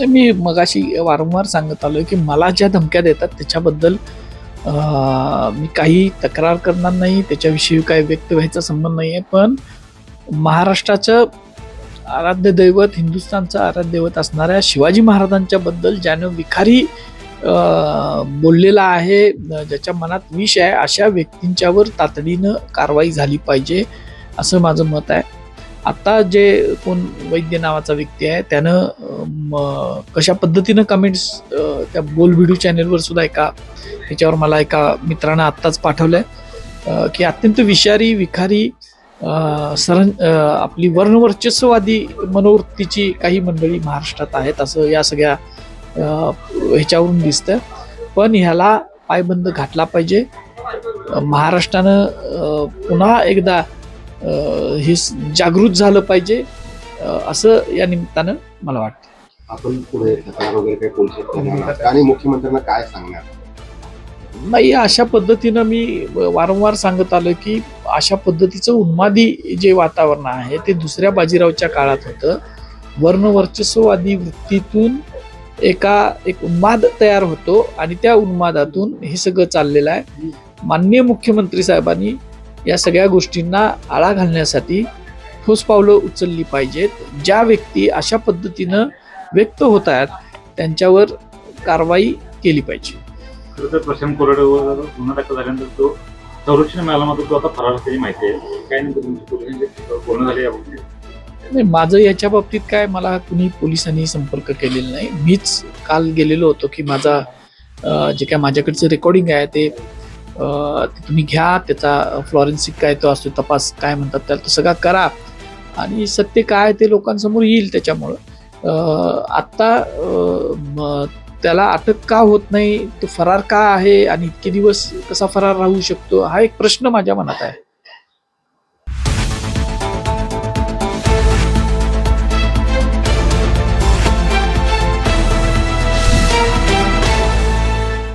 मी मगाशी वारंवार सांगत आलो की मला ज्या धमक्या देतात त्याच्याबद्दल मी काही तक्रार करणार नाही त्याच्याविषयी काही व्यक्त व्हायचा संबंध नाही आहे पण महाराष्ट्राचं आराध्य दैवत हिंदुस्थानचं आराध्य दैवत असणाऱ्या शिवाजी महाराजांच्या बद्दल ज्यानं विखारी बोललेला आहे ज्याच्या मनात विष आहे अशा व्यक्तींच्यावर तातडीनं कारवाई झाली पाहिजे असं माझं मत आहे. आता जे कोण वैद्य नावाचा व्यक्ती आहे त्यानं कशा पद्धतीनं कमेंट्स त्या बोल व्हिडिओ चॅनेलवर सुद्धा एका त्याच्यावर मला एका मित्रानं आत्ताच पाठवलं आहे की अत्यंत विषारी विखारी सरं सरण आपली वर्णवर्चस्ववादी मनोवृत्तीची काही मंडळी महाराष्ट्रात आहेत असं या सगळ्या ह्याच्यावरून दिसतं पण ह्याला पायबंद घातला पाहिजे. महाराष्ट्रानं पुन्हा एकदा हे जागृत झालं पाहिजे असं या निमित्तानं मला वाटतं. आपण पुढे तक्रार वगैरे काही? आणि मुख्यमंत्र्यांना काय सांगणार? नाही अशा पद्धतीनं मी वारंवार सांगत आलो की अशा पद्धतीचं उन्मादी जे वातावरण आहे ते दुसऱ्या बाजीरावच्या काळात होतं. वर्णवर्चस्ववादी वृत्तीतून एका एक उन्माद तयार होतो आणि त्या उन्मादातून हे सगळं चाललेलं आहे. माननीय मुख्यमंत्री साहेबांनी या सगळ्या गोष्टींना आळा घालण्यासाठी ठोस पावलं उचलली पाहिजेत. ज्या व्यक्ती अशा पद्धतीनं व्यक्त होत आहेत त्यांच्यावर कारवाई केली पाहिजे. खरं तर प्रशांत कोरडेवर गुन्हा दाखल झाल्यानंतर तो संरक्षण मिळाला मात्र तो आता फरार असल्याची माहिती आहे. काय बोलणं झाले याबाबतीत? नाही माझं याच्या बाबतीत काय मला कुणी पोलिसांनी संपर्क केलेला नाही. मीच काल गेलेलो होतो की माझा जे काय माझ्याकडचं रेकॉर्डिंग आहे ते तुम्ही घ्या त्याचा फ्लॉरेन्सिक काय तो असतो तपास काय म्हणतात त्याला तो सगळा करा. आणि सत्य काय ते लोकांसमोर येईल त्याच्यामुळं. आत्ता त्याला अटक का होत नाही तो फरार का आहे आणि इतके दिवस कसा फरार राहू शकतो हा एक प्रश्न माझ्या मनात आहे.